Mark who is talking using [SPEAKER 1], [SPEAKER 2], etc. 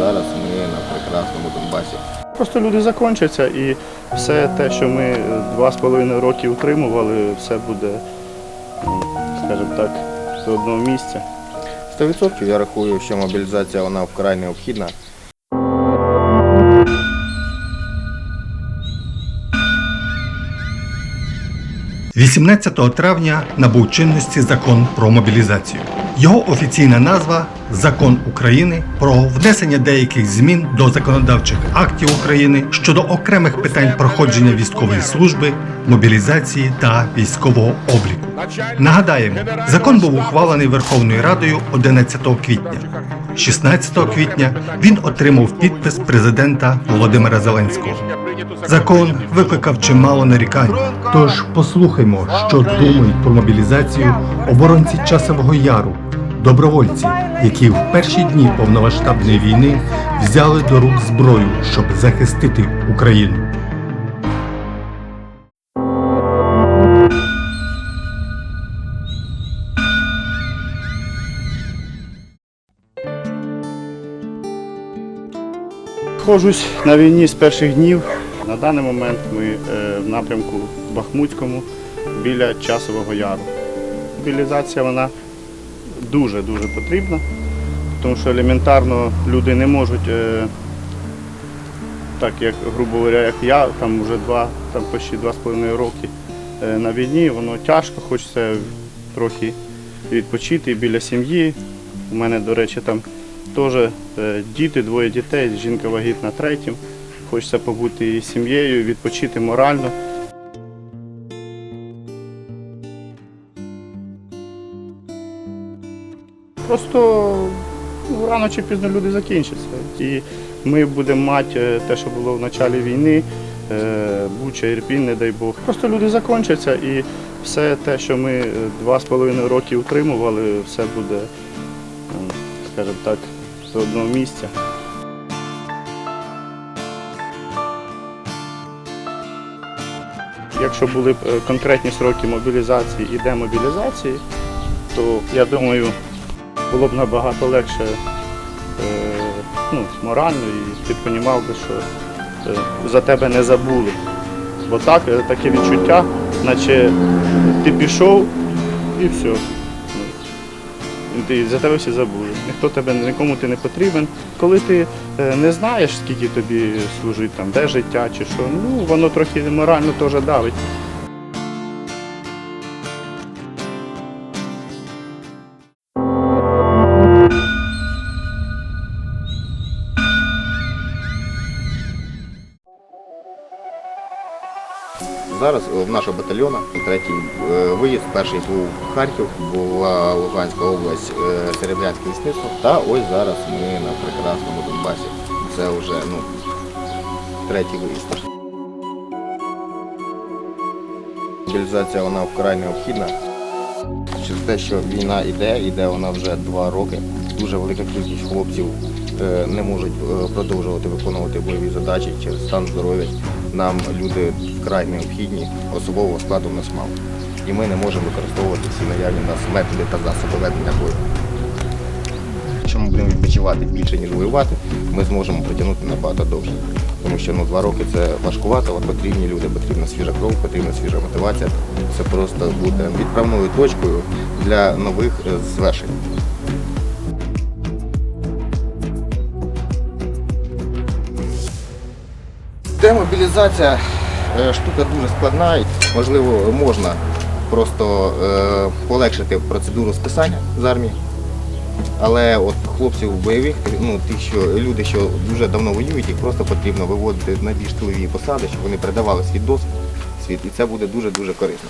[SPEAKER 1] зараз ми на прекрасному Донбасі.
[SPEAKER 2] Просто люди закінчаться і все те, що ми два з половиною роки утримували, все буде, скажімо так, з одного місця.
[SPEAKER 1] 100% я рахую, що мобілізація вона вкрай необхідна.
[SPEAKER 3] – 18 травня набув чинності закон про мобілізацію. Його офіційна назва Закон України про внесення деяких змін до законодавчих актів України щодо окремих питань проходження військової служби, мобілізації та військового обліку. Нагадаємо, закон був ухвалений Верховною Радою 11 квітня. 16 квітня він отримав підпис президента Володимира Зеленського. Закон викликав чимало нарікань. Тож послухаймо, що думають про мобілізацію оборонці часового яру, добровольці, які в перші дні повномасштабної війни взяли до рук зброю, щоб захистити Україну.
[SPEAKER 2] Ходжусь на війні з перших днів. На даний момент ми е, в напрямку Бахмутському біля Часового Яру. Мобілізація вона дуже-дуже потрібна, тому що елементарно люди не можуть, е, так як, грубо говоря, як я, там вже два, там почти два з половиною роки е, на війні, воно тяжко, хочеться трохи відпочити біля сім'ї. У мене, до речі, там теж е, діти, двоє дітей, жінка вагітна третім. Хочеться побути із сім'єю, відпочити морально. Просто ну, рано чи пізно люди закінчаться. І ми будемо мати е, те, що було в початку війни, е, Буча, Ірпінь, не дай Бог. Просто люди закінчаться і все те, що ми два з половиною роки утримували, все буде, ем, скажімо так, з одного місця. Якщо були б е, конкретні сроки мобілізації і демобілізації, то я думаю, було б набагато легше е, ну, морально, і ти розумів би, що е, за тебе не забули. Бо так, таке відчуття, наче ти пішов і все. Ти, за тебе всі забули. Ніхто тебе нікому ти не потрібен. Коли ти е, не знаєш, скільки тобі служить, там, де життя чи що, ну воно трохи морально теж давить.
[SPEAKER 1] Зараз е, в нашого батальйону третій е, виїзд. Перший був Харків, була Луганська область, е, Серебрянське лісництво. Та ось зараз ми на прекрасному Донбасі. Це вже ну, третій виїзд. Мобілізація вона вкрай необхідна. Через те, що війна йде, йде вона вже два роки. Дуже велика кількість хлопців не можуть продовжувати виконувати бойові задачі через стан здоров'я. Нам люди вкрай необхідні, особового складу в нас мало. І ми не можемо використовувати всі наявні нас методи та засоби ведення бою. Якщо ми будемо відпочивати більше, ніж воювати, ми зможемо протягнути набагато довше. Тому що ну, два роки це важкувато, от потрібні люди, потрібна свіжа кров, потрібна свіжа мотивація. Це просто буде відправною точкою для нових е, звершень. Демобілізація е, штука дуже складна. Можливо, можна просто е, полегшити процедуру списання з армії. Але от хлопців бойових, ну тих, що люди, що дуже давно воюють, їх просто потрібно виводити на більш тилові посади, щоб вони передавали свій досвід, і це буде дуже дуже корисно.